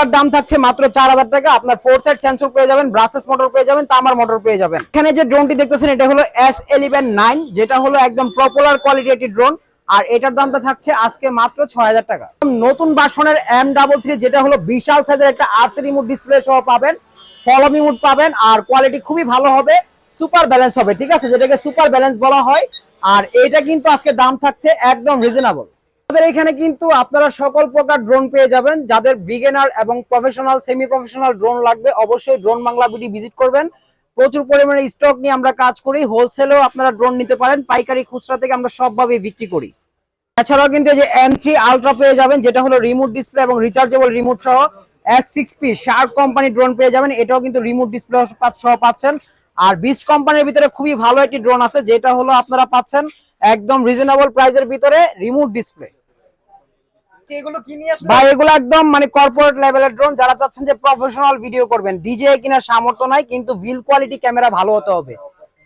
এগুলোর দাম থাকছে মাত্র চার হাজার টাকা। আপনার ফোর সাইড সেন্সর পেয়ে যাবেন ব্রাসলেস মোটর পেয়ে যাবেন, তামার মোটর পেয়ে যাবেন। এখানে যে ড্রোনটি দেখতেছেন, এটা হলো এস এলিভেন নাইন যেটা হলো একদম পপুলার কোয়ালিটি একটি ড্রোন আর এটার দামটা থাকছে আজকে মাত্র ছয় হাজার টাকা। নতুন বাসনের এম ডাবল থ্রি যেটা হলো বিশাল সাইজের একটা আর্থ রিমোট ডিসপ্লে সহ পাবেন ফলো রিমোট পাবেন, আর কোয়ালিটি খুবই ভালো হবে সুপার ব্যালেন্স হবে, ঠিক আছে? যেটাকে সুপার ব্যালেন্স বলা হয়। আর এটা কিন্তু আজকে দাম থাকছে একদম রিজনেবল আমাদের এখানে কিন্তু আপনারা সকল প্রকার ড্রোন পেয়ে যাবেন। যাদের বিগিনার এবং প্রফেশনাল সেমি প্রফেশনাল ড্রোন লাগবে, অবশ্যই ড্রোন বাংলা বিডি ভিজিট করবেন। প্রচুর পরিমাণে স্টক নিয়ে আমরা কাজ করি। হোলসেলেও আপনারা ড্রোন নিতে পারেন। পাইকারি খুচরা থেকে আমরা সবভাবে বিক্রি করি। এছাড়াও কিন্তু যে এম থ্রি আলট্রা পেয়ে যাবেন, যেটা হলো রিমোট ডিসপ্লে এবং রিচার্জেবল রিমোট সহ এক six P shark company drone পেয়ে যাবেন। এটাও কিন্তু রিমোট ডিসপ্লে সহ পাচ্ছেন। আর বিস্ট কোম্পানির ভিতরে খুবই ভালো একটি ড্রোন আছে, যেটা হলো আপনারা পাচ্ছেন একদম রিজনেবল প্রাইসের ভিতরে রিমোট ডিসপ্লে একদম মানে ভিডিও করবেন। ডিজে সামর্থ্য ভিল কোয়ালিটি ক্যামেরা ভালো হতে হবে।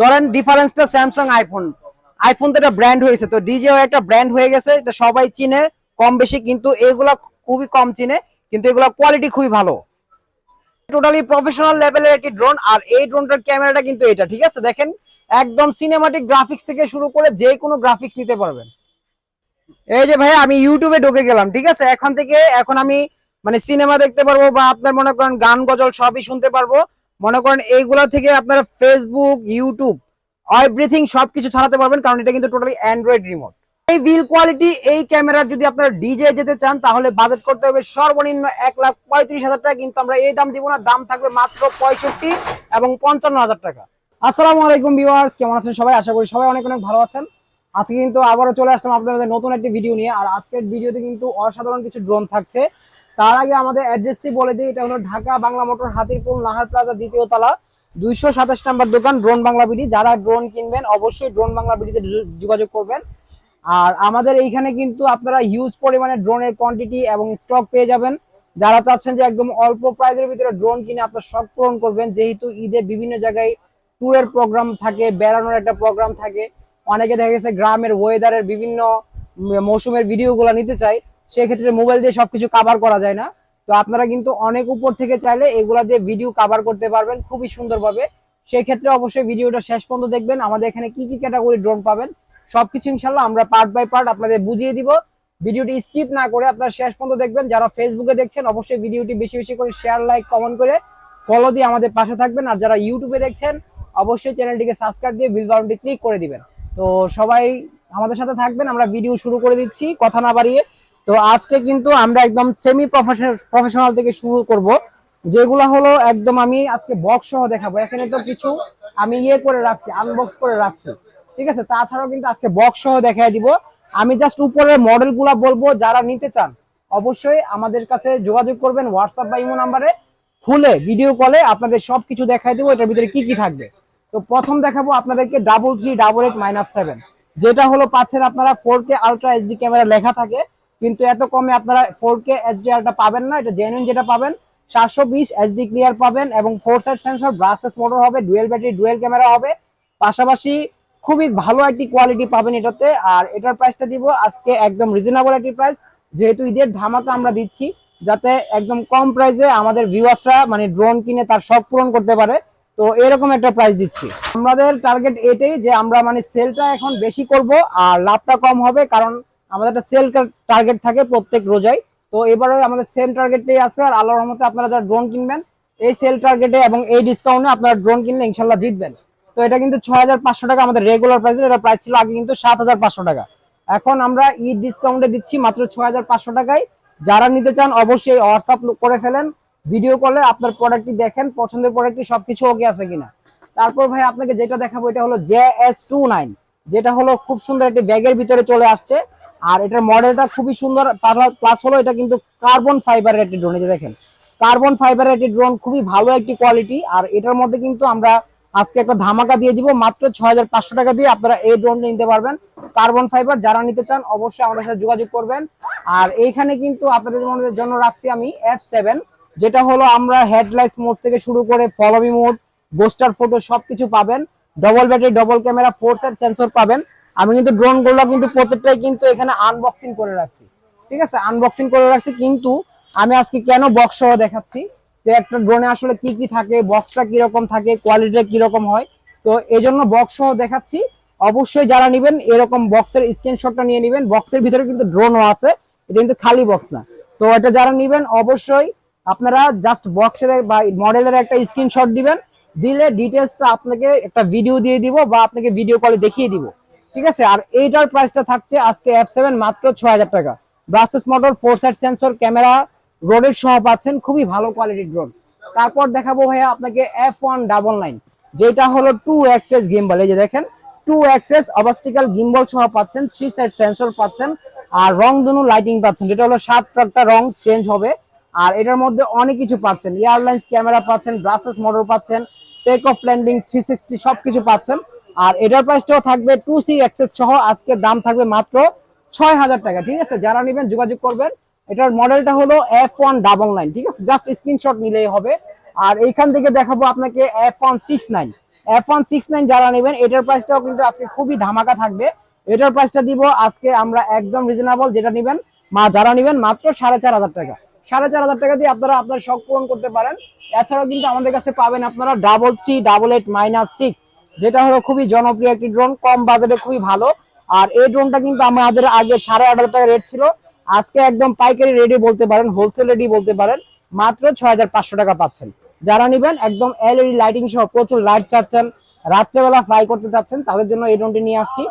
ধরেন স্যামসাং আইফোন আইফোন একটা ডিজে একটা ব্র্যান্ড হয়ে গেছে সবাই চিনে, কম বেশি, কিন্তু এগুলা খুবই কম চিনে, কিন্তু এগুলা কোয়ালিটি খুবই ভালো। টোটালি প্রফেশনাল লেভেলের একটি ড্রোন আর এই ড্রোনটার ক্যামেরাটা কিন্তু এটা, ঠিক আছে? দেখেন, একদম সিনেমাটিক গ্রাফিক্স থেকে শুরু করে যে কোনো গ্রাফিক্স নিতে পারবেন। এই যে ভাই, আমি ইউটিউবে ঢুকে গেলাম, ঠিক আছে? এখন থেকে, এখন আমি মানে সিনেমা দেখতে পারব বা আপনার মনে করেন গান গজল সবই শুনতে পারব। মনে করেন এইগুলা থেকে আপনারা ফেসবুক ইউটিউব এভরিথিং সবকিছু চালাতে পারবেন, কারণ এটা কিন্তু টোটালি অ্যান্ড্রয়েড রিমোট এই বিল কোয়ালিটি এই ক্যামেরার যদি আপনারা ডিজে যেতে চান, তাহলে বাজেট করতে হবে সর্বনিম্ন এক লাখ পঁয়ত্রিশ হাজার টাকা, কিন্তু আমরা এই দাম দিব না, দাম থাকবে মাত্র পঁয়ষট্টি এবং পঞ্চান্ন হাজার টাকা। আসসালামু আলাইকুম ভিউয়ার্স কেমন আছেন সবাই? আশা করি সবাই অনেক অনেক ভালো আছেন। আজকে কিন্তু আবারও চলে আসলাম আপনাদের নতুন একটি ভিডিও নিয়ে। আর আজকের ভিডিওতে কিন্তু অসাধারণ কিছু ড্রোন থাকছে। তার আগে আমাদের অ্যাড্রেসটি বলে দিই, এটা হলো ঢাকা বাংলা মোটর হাতিরপুল নাহার প্লাজা দ্বিতীয় তলা, দুইশো সাতাশ নাম্বার দোকান ড্রোন বাংলা বিডি যারা ড্রোন কিনবেন, অবশ্যই ড্রোন বাংলা বিডিতে যোগাযোগ করবেন। আর আমাদের এইখানে কিন্তু আপনারা হিউজ পরিমাণে ড্রোনের কোয়ান্টিটি এবং স্টক পেয়ে যাবেন। যারা চাচ্ছেন যে একদম অল্প প্রাইজের ভিতরে ড্রোন কিনে আপনার শখ পূরণ করবেন, যেহেতু ঈদে বিভিন্ন জায়গায় ট্যুরের প্রোগ্রাম থাকে, বেড়ানোর একটা প্রোগ্রাম থাকে। অনেকে দেখা গেছে গ্রামের ওয়েদারের বিভিন্ন মৌসুমের ভিডিওগুলো নিতে চাই সেক্ষেত্রে মোবাইল দিয়ে সবকিছু কাভার করা যায় না। তো আপনারা কিন্তু অনেক উপর থেকে চাইলে এগুলা দিয়ে ভিডিও কাভার করতে পারবেন খুবই সুন্দরভাবে। সেই ক্ষেত্রে অবশ্যই ভিডিওটা শেষ পর্যন্ত দেখবেন। আমাদের এখানে কি কি ক্যাটাগরি ড্রোন পাবেন, সবকিছু ইনশাল্লাহ আমরা পার্ট বাই পার্ট আপনাদের বুঝিয়ে দিব। ভিডিওটি স্কিপ না করে আপনারা শেষ পর্যন্ত দেখবেন। যারা ফেসবুকে দেখছেন, অবশ্যই ভিডিওটি বেশি বেশি করে শেয়ার লাইক কমেন্ট করে ফলো দিয়ে আমাদের পাশে থাকবেন। আর যারা ইউটিউবে দেখছেন, অবশ্যই চ্যানেলটিকে সাবস্ক্রাইব দিয়ে বিল বাটনটি ক্লিক করে দিবেন। তো সবাই আমাদের সাথে থাকবেন, আমরা ভিডিও শুরু করে দিচ্ছি, কথা না বাড়িয়ে। তো আজকে কিন্তু আমরা একদম সেমি প্রফেশনাল থেকে শুরু করব, যেগুলো হলো একদম আমি আজকে বক্স সহ দেখাবো। এখানে তো কিছু আমি ইয়ে করে রাখছি আনবক্স করে রাখছি। ঠিক আছে? তাছাড়াও কিন্তু আজকে বক্স সহ দেখাই দিব। আমি জাস্ট উপরের মডেলগুলা বলব, যারা নিতে চান, অবশ্যই আমাদের কাছে যোগাযোগ করবেন হোয়াটসঅ্যাপ বা ইমো নাম্বারে খুলে ভিডিও কলে আপনাদের সবকিছু দেখাই দিব, এটার ভিতরে কি কি থাকবে। তো প্রথম দেখাবো আপনাদেরকে double three double eight minus seven যেটা হলো পাচ্ছেন আপনারা four K ultra HD camera লেখা থাকে, কিন্তু এত কমে আপনারা ফোর কে এইচডি আলট্রা পাবেন না। এটা জেনুইন যেটা পাবেন, সাতশো বিশ এইচডি ক্লিয়ার পাবেন এবং four side sensor brushless motor হবে ডুয়েল ব্যাটারি ডুয়েল ক্যামেরা হবে। পাশাপাশি খুবই ভালো একটি কোয়ালিটি পাবেন এটাতে, আর এটার প্রাইসটা দিব আজকে একদম রিজনেবল একটি প্রাইস যেহেতু ঈদের ধামাকা আমরা দিচ্ছি, যাতে একদম কম প্রাইসে আমাদের ভিউয়ার্সরা মানে ড্রোন কিনে তার শখ পূরণ করতে পারে। তো এরকম একটা প্রাইস দিচ্ছি। আমাদের টার্গেট এটাই যে আমরা মানে সেলটা এখন বেশি করব আর লাভটা কম হবে কারণ আমাদের একটা সেল টার্গেট থাকে প্রত্যেক রোজাই তো এবারে আমাদের সেম টার্গেটটাই আছে আর আল্লাহর রহমতে আপনারা যারা ড্রোন কিনবেন, এই সেল টার্গেটে এবং এই ডিসকাউন্টে আপনারা ড্রোন কিনলে ইনশাল্লাহ জিতবেন। তো এটা কিন্তু ছয় হাজার পাঁচশো টাকা আমাদের রেগুলার প্রাইস এটা প্রাইস ছিল আগে কিন্তু সাত হাজার পাঁচশো টাকা। এখন আমরা ঈদ ডিসকাউন্টে দিচ্ছি মাত্র ছয় হাজার পাঁচশো টাকায়। যারা নিতে চান অবশ্যই হোয়াটসঅ্যাপ করে ফেলেন। ভিডিও কলে আপনার প্রোডাক্টটি দেখেন, পছন্দের প্রোডাক্টটি সবকিছু ওকে আছে কিনা। তারপর ভাই আপনাকে যেটা দেখাবো, এটা হলো জে এস টু নাইন যেটা হলো খুব সুন্দর একটি ব্যাগের ভিতরে চলে আসছে। আর এটার মডেলটা খুবই সুন্দর প্লাস হলো এটা কিন্তু কার্বন ফাইবারের একটি ড্রোন যে দেখেন। কার্বন ফাইবারের একটি ড্রোন খুবই ভালো একটি কোয়ালিটি আর এটার মধ্যে কিন্তু আমরা আজকে একটা ধামাকা দিয়ে দিব, মাত্র ছয় হাজার পাঁচশো টাকা দিয়ে আপনারা এই ড্রোনটা নিতে পারবেন। কার্বন ফাইবার যারা নিতে চান, অবশ্যই আমাদের সাথে যোগাযোগ করবেন। আর এইখানে কিন্তু আপনাদের জন্য রাখছি আমি এফ সেভেন যেটা হলো আমরা হেডলাইটস মোড থেকে শুরু করে ফলোমি মোড গোস্টার ফটো সবকিছু পাবেন। Double battery double camera four side sensor পাবেন। আমি কিন্তু ড্রোনগুলো কিন্তু প্রত্যেকটাই কিন্তু এখানে আনবক্সিং করে রাখছি। ঠিক আছে? আনবক্সিং করে রাখছি, কিন্তু আমি আজকে কেন বক্স সহ দেখাচ্ছি? তো একটা ড্রোনে আসলে কি কি থাকে বক্সটা কীরকম থাকে কোয়ালিটিটা কীরকম হয়। তো এই জন্য বক্স সহ দেখাচ্ছি। অবশ্যই যারা নেবেন, এরকম বক্সের স্ক্রিনশটটা নিয়ে নেবেন। বক্সের ভিতরে কিন্তু ড্রোনও আছে। এটা কিন্তু খালি বক্স না। তো এটা যারা নেবেন, অবশ্যই আপনারা জাস্ট বক্সের বা মডেলের একটা স্ক্রিনশট দিবেন, দিলে ডিটেলসটা আপনাকে একটা ভিডিও দিয়ে দিব বা আপনাকে ভিডিও কলে দেখিয়ে দিব। ঠিক আছে? আর এইটার প্রাইসটা থাকছে আজকে এফ সেভেন মাত্র ছয় হাজার টাকা। Brushless model four side sensor camera রোডের সহ পাচ্ছেন, খুবই ভালো কোয়ালিটির ড্রোন তারপর দেখাবো ভাইয়া আপনাকে এফ ওয়ান ডাবল নাইন যেটা হলো টু এক্সেস গিম্বল এই যে দেখেন টু এক্সেস অবস্টিক্যাল গিম্বল সহ পাচ্ছেন থ্রি সাইড সেন্সর পাচ্ছেন, আর রং দুনু লাইটিং পাচ্ছেন। যেটা হলো সাত ট্রাকটা রং চেঞ্জ হবে। আর এটার মধ্যে অনেক কিছু পাচ্ছেন। এয়ারলাইন্স ক্যামেরা পাচ্ছেন ব্রাসেস মোটর পাচ্ছেন take off landing three sixty সবকিছু পাচ্ছেন। আর এটার প্রাইসটাও থাকবে টু সি এক্সেস সহ। আজকে দাম থাকবে মাত্র ছয় হাজার টাকা, ঠিক আছে? যারা নেবেন যোগাযোগ করবেন। এটার মডেলটা হলো এফ ওয়ান ডাবল নাইন ঠিক আছে? জাস্ট স্ক্রিনশট নিলেই হবে। আর এইখান থেকে দেখাবো আপনাকে F one six nine F one six nine যারা নেবেন, এটার প্রাইসটাও কিন্তু আজকে খুবই ধামাকা থাকবে। এটার প্রাইসটা দিব আজকে আমরা একদম রিজনেবল যেটা নেবেন। মা, যারা নেবেন মাত্র সাড়ে চার হাজার টাকা। সাড়ে চার হাজার টাকা দিয়ে আপনারা আপনার শখ পূরণ করতে পারেন। এছাড়াও কিন্তু আমাদের কাছে পাবেন আপনারা double three double eight minus six যেটা হলো খুবই জনপ্রিয় একটি ড্রোন কম বাজেটে খুবই ভালো। আর এই ড্রোনটা কিন্তু আমাদের আগে সাড়ে আট হাজার টাকা রেট ছিল। আজকে একদম পাইকারি রেডি বলতে পারেন হোলসেল রেডি বলতে পারেন। মাত্র ছয় হাজার পাঁচশো টাকা পাচ্ছেন। যারা নিবেন, একদম এলইডি লাইটিং সহ প্রচুর লাইট চাচ্ছেন, রাত্রেবেলা ফ্লাই করতে চাচ্ছেন, তাদের জন্য এই ড্রোনটি নিয়ে আসছি।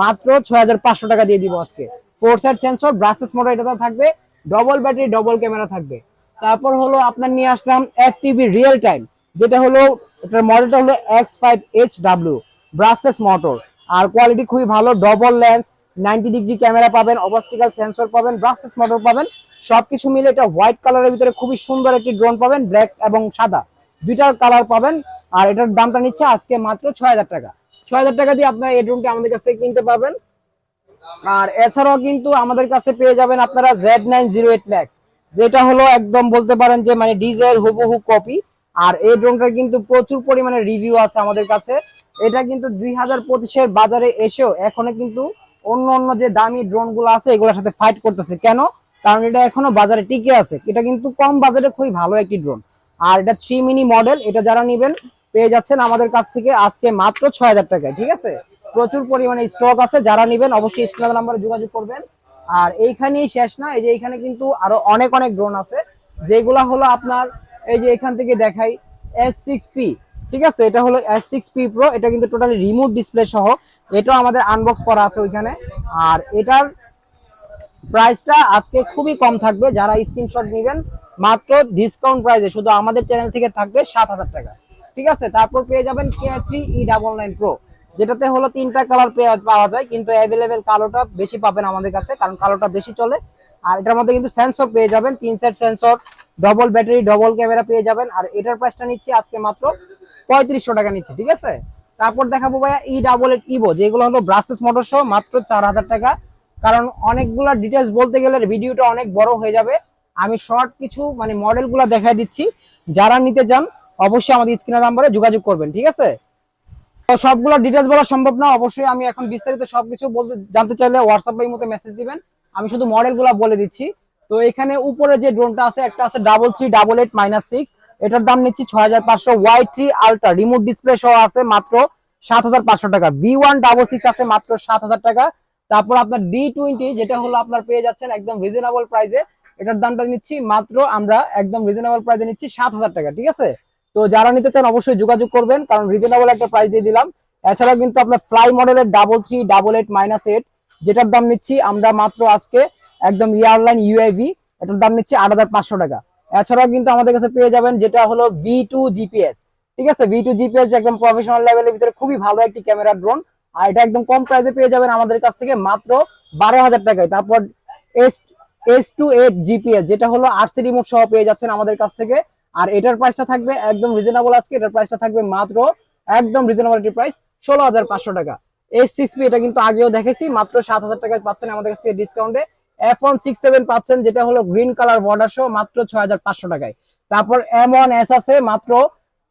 মাত্র ছয় হাজার পাঁচশো টাকা দিয়ে দিব আজকে। Four side sensor brushless motor এটাতে থাকবে। ডবল ব্যাটারি ডবল ক্যামেরা থাকবে। তারপর হলো আপনার নিয়ে আসলাম এফটিভি রিয়েল টাইম যেটা হলো এটার মডেলটা হলো X five H W brushless motor আর কোয়ালিটি খুবই ভালো double lens ninety degree camera পাবেন অবস্টিক্যাল সেন্সর পাবেন ব্রাসলেস মোটর পাবেন। সবকিছু মিলে এটা হোয়াইট কালারের ভিতরে খুবই সুন্দর একটি ড্রোন পাবেন ব্ল্যাক এবং সাদা। দুইটার কালার পাবেন, আর এটার দামটা নিচ্ছে আজকে মাত্র ছয় হাজার টাকা। ছয় হাজার টাকা দিয়ে আপনারা এই ড্রোনটি আমাদের কাছ থেকে কিনতে পাবেন আর এছাড়াও কিন্তু আমাদের কাছে পেয়ে যাবেন আপনারা Z nine zero eight max যেটা হলো একদম বলতে পারেন যে মানে ডিজের হুবহু কপি আর এই ড্রোনটার কিন্তু প্রচুর পরিমাণে রিভিউ আছে আমাদের কাছে। এটা কিন্তু দুই হাজার পঁচিশের বাজারে এসেও এখনও কিন্তু অন্য অন্য যে দামি ড্রোনগুলো আছে, এগুলোর সাথে ফাইট করতেছে। কেন? কারণ এটা এখনও বাজারে টিকে আছে। এটা কিন্তু কম বাজারে খুবই ভালো একটি ড্রোন আর এটা থ্রি মিনি মডেল এটা যারা নেবেন, পেয়ে যাচ্ছেন আমাদের কাছ থেকে আজকে মাত্র ছয় হাজার টাকায়, ঠিক আছে? প্রচুর পরিমাণে স্টক আছে। যারা নেবেন অবশ্যই স্ক্রিন নাম্বারে যোগাযোগ করবেন। আর এইখানেই শেষ না, এই যে এখানে কিন্তু আরও অনেক অনেক ড্রোন আছে। যেগুলা হলো আপনার, এই যে এখান থেকে দেখাই এস সিক্স পি ঠিক আছে? এটা হলো এস সিক্স পি প্রো এটা কিন্তু টোটালি রিমোট ডিসপ্লে সহ। এটাও আমাদের আনবক্স করা আছে ওইখানে। আর এটার প্রাইসটা আজকে খুবই কম থাকবে, যারা স্ক্রিনশট নেবেন, মাত্র ডিসকাউন্ট প্রাইসে শুধু আমাদের চ্যানেল থেকে থাকবে সাত হাজার টাকা। ঠিক আছে? তারপর পেয়ে যাবেন K three E double nine pro যেটাতে হলো তিনটা কালার পাওয়া যায়, কিন্তু অ্যাভেলেবেল কালোটা বেশি পাবেন আমাদের কাছে, কারণ কালোটা বেশি চলে। আর এটার মধ্যে কিন্তু সেন্সর পেয়ে যাবেন, তিন set sensor double battery double camera পেয়ে যাবেন। আর এটার প্রাইসটা নিচ্ছি আজকে মাত্র পঁয়ত্রিশশো টাকা নিচ্ছে, ঠিক আছে? তারপর দেখাবো ভাইয়া ই ডাবল এইট ইভো যেগুলো হলো ব্রাসেস মোটর সহ মাত্র চার হাজার টাকা। কারণ অনেকগুলা ডিটেলস বলতে গেলে ভিডিওটা অনেক বড় হয়ে যাবে। আমি শর্ট কিছু মানে মডেলগুলো দেখাই দিচ্ছি। যারা নিতে চান, অবশ্যই আমাদের স্ক্রিনের নাম্বারে যোগাযোগ করবেন, ঠিক আছে? সবগুলো ডিটেলস বলা সম্ভব না, অবশ্যই আমি এখন বিস্তারিত সবকিছু বলতে, জানতে চাইলে হোয়াটসঅ্যাপ এই মতো মেসেজ দিবেন। আমি শুধু মডেলগুলো বলে দিচ্ছি। তো এখানে উপরে যে ড্রোনটা আছে, একটা আছে double three double eight minus six এটার দাম নিচ্ছি ছয় হাজার পাঁচশো Y three ultra remote display সহ আছে মাত্র সাত হাজার পাঁচশো টাকা। বি ওয়ান ডাবল সিক্স আছে মাত্র সাত হাজার টাকা। তারপর আপনার ডি টোয়েন্টি যেটা হলো আপনার পেয়ে যাচ্ছেন একদম রিজনেবল প্রাইসে এটার দামটা নিচ্ছি মাত্র আমরা একদম রিজনেবল প্রাইসে নিচ্ছি সাত হাজার টাকা, ঠিক আছে? তো যারা নিতে চান অবশ্যই যোগাযোগ করবেন, কারণ রিজনেবল একটা প্রাইস দিয়ে দিলাম। এছাড়াও কিন্তু আপনার ফ্লাই মডেলের double three double eight minus eight যেটার দাম নিচ্ছি আমরা মাত্র আজকে একদম এয়ারলাইন ইউআইভি এটার দাম নিচ্ছি আট হাজার পাঁচশো টাকা। এছাড়াও কিন্তু আমাদের কাছে পেয়ে যাবেন যেটা হলো ভি টু জিপিএস ঠিক আছে? ভি টু জিপিএস একদম প্রফেশনাল লেভেলের ভিতরে খুবই ভালো একটি ক্যামেরা ড্রোন আর এটা একদম কম প্রাইসে পেয়ে যাবেন আমাদের কাছ থেকে মাত্র বারো হাজার টাকায়। তারপর S S two eight GPS যেটা হলো আরসি রিমোট সহ পেয়ে যাচ্ছেন আমাদের কাছ থেকে। আর এটার প্রাইসটা থাকবে একদম রিজনেবল আজকে, এটার প্রাইসটা থাকবে মাত্র একদম রিজনেবল প্রাইস ষোলো হাজার পাঁচশো টাকা। এস সিক্স পি এটা কিন্তু আগেও দেখেছি, মাত্র সাত হাজার টাকায় পাচ্ছেন আমাদের কাছ থেকে ডিসকাউন্টে এফ ওয়ান সিক্স সেভেন পাচ্ছেন, যেটা হলো গ্রিন কালার বর্ডার সহ মাত্র ছয় হাজার পাঁচশো টাকায়। তারপর এম ওয়ান এস আছে, মাত্র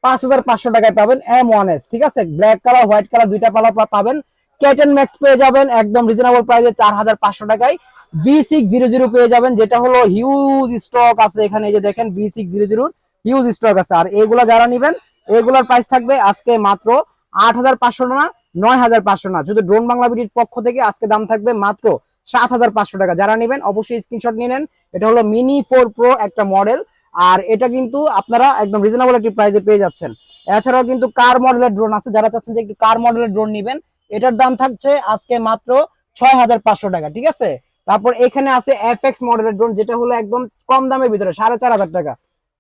পাঁচ হাজার পাঁচশো টাকায় পাবেন এম ওয়ান এস ঠিক আছে? ব্ল্যাক কালার হোয়াইট কালার দুইটা কালার পাবেন। কেটেন ম্যাক্স পেয়ে যাবেন একদম রিজনেবল প্রাইসে চার হাজার পাঁচশো টাকায়। ভি সিক্স জিরো জিরো পেয়ে যাবেন, যেটা হলো হিউজ স্টক আছে এখানে, এই যে দেখেন ভি সিক্স জিরো জিরোর হিউজ স্টক আছে। আর এগুলা যারা নিবেন, এগুলার প্রাইস থাকবে আজকে মাত্র আট হাজার পাঁচশো না নয় হাজার পাঁচশো না যদি ড্রোন বাংলা বিডির পক্ষ থেকে আজকে দাম থাকবে মাত্র সাত হাজার পাঁচশো টাকা। যারা নেবেন, অবশ্যই স্ক্রিনশট নিয়ে নেন। এটা হলো মিনি ফোর প্রো একটা মডেল আর এটা কিন্তু আপনারা একদম রিজনেবল একটি প্রাইসে পেয়ে যাচ্ছেন। এছাড়াও কিন্তু কার মডেলের ড্রোন আছে। যারা চাচ্ছেন যে একটু কার মডেলের ড্রোন নেবেন, এটার দাম থাকছে আজকে মাত্র ছয় হাজার পাঁচশো টাকা, ঠিক আছে? তারপর এখানে আছে এফ এক্স মডেলের ড্রোন যেটা হলো একদম কম দামের ভিতরে, সাড়ে চার হাজার টাকা।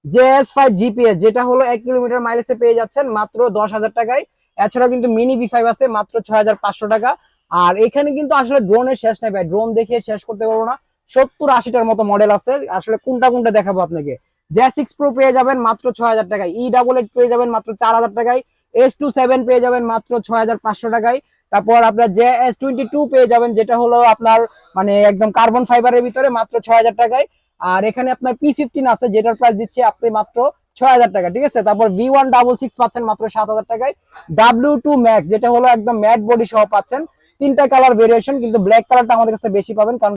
জেএস ফাইভ জিপিএস যেটা হলো এক কিলোমিটার মাইলেজে পেয়ে যাচ্ছেন মাত্র দশ হাজার টাকায়। এছাড়াও কিন্তু মিনি বি ফাইভ আছে, মাত্র ছয় হাজার পাঁচশো টাকা। আর এখানে কিন্তু আসলে ড্রোনের শেষ নেই ভাই। ড্রোন দেখে শেষ করতে পারব না। সত্তর আশিটার মতো মডেল আছে। আসলে কোনটা কোনটা দেখাবো আপনাকে? জে সিক্স প্রো পেয়ে যাবেন মাত্র ছয় হাজার টাকায়। ই ডাবল এইট পেয়ে যাবেন মাত্র চার হাজার টাকায়। এস টু সেভেন পেয়ে যাবেন মাত্র ছয় হাজার পাঁচশো টাকায়। তারপর আপনার জে এস টোয়েন্টি টু পেয়ে যাবেন, যেটা হলো আপনার মানে একদম কার্বন ফাইবারের ভিতরে মাত্র ছয় হাজার টাকায়। আর এখানে আপনার পি ফিফটিন আছে, যেটার প্রাইস দিচ্ছে আপনি মাত্র ছয় হাজার টাকা, ঠিক আছে? তারপর ভি ওয়ান ডাবল সিক্স পাচ্ছেন মাত্র সাত হাজার টাকায়। ডাব্লিউ টু ম্যাক্স যেটা হলো একদম ম্যাট বডি সহ পাচ্ছেন। তিনটা কালার ভেরিয়েশন কিন্তু ব্ল্যাক কালারটা আমাদের কাছে বেশি পাবেন, কারণ